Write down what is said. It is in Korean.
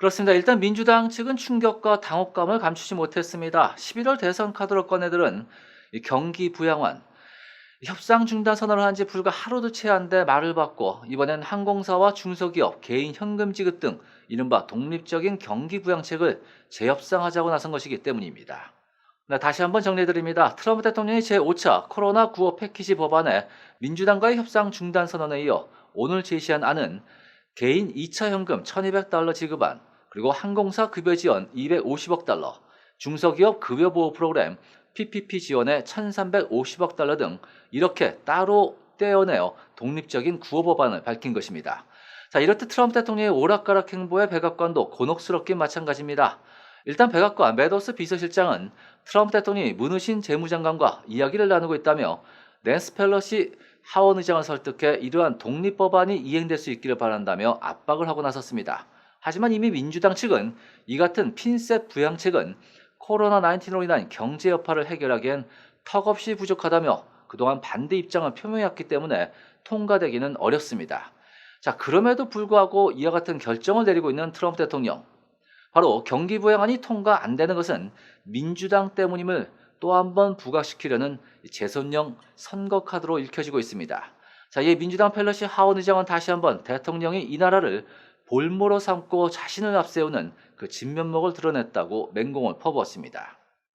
그렇습니다. 일단 민주당 측은 충격과 당혹감을 감추지 못했습니다. 11월 대선 카드로 꺼내들은 이 경기 부양안 협상 중단 선언을 한 지 불과 하루도 채 안 돼 말을 받고 이번엔 항공사와 중소기업, 개인 현금 지급 등 이른바 독립적인 경기 부양책을 재협상하자고 나선 것이기 때문입니다. 네, 다시 한번 정리해드립니다. 트럼프 대통령이 제5차 코로나 구호 패키지 법안에 민주당과의 협상 중단 선언에 이어 오늘 제시한 안은 개인 2차 현금 1200달러 지급안, 그리고 항공사 급여 지원 250억 달러, 중소기업 급여 보호 프로그램 PPP 지원에 1350억 달러 등 이렇게 따로 떼어내어 독립적인 구호 법안을 밝힌 것입니다. 자, 이렇듯 트럼프 대통령의 오락가락 행보에 백악관도 곤혹스럽긴 마찬가지입니다. 일단 백악관 메도스 비서실장은 트럼프 대통령이 문우신 재무장관과 이야기를 나누고 있다며 낸스 펠러시 하원 의장을 설득해 이러한 독립법안이 이행될 수 있기를 바란다며 압박을 하고 나섰습니다. 하지만 이미 민주당 측은 이 같은 핀셋 부양책은 코로나19로 인한 경제 여파를 해결하기엔 턱없이 부족하다며 그동안 반대 입장을 표명했기 때문에 통과되기는 어렵습니다. 자, 그럼에도 불구하고 이와 같은 결정을 내리고 있는 트럼프 대통령. 바로 경기 부양안이 통과 안 되는 것은 민주당 때문임을 또 한 번 부각시키려는 재선용 선거 카드로 읽혀지고 있습니다. 자, 이에 민주당 펠러시 하원 의장은 다시 한번 대통령이 이 나라를 볼모로 삼고 자신을 앞세우는 그 진면목을 드러냈다고 맹공을 퍼부었습니다.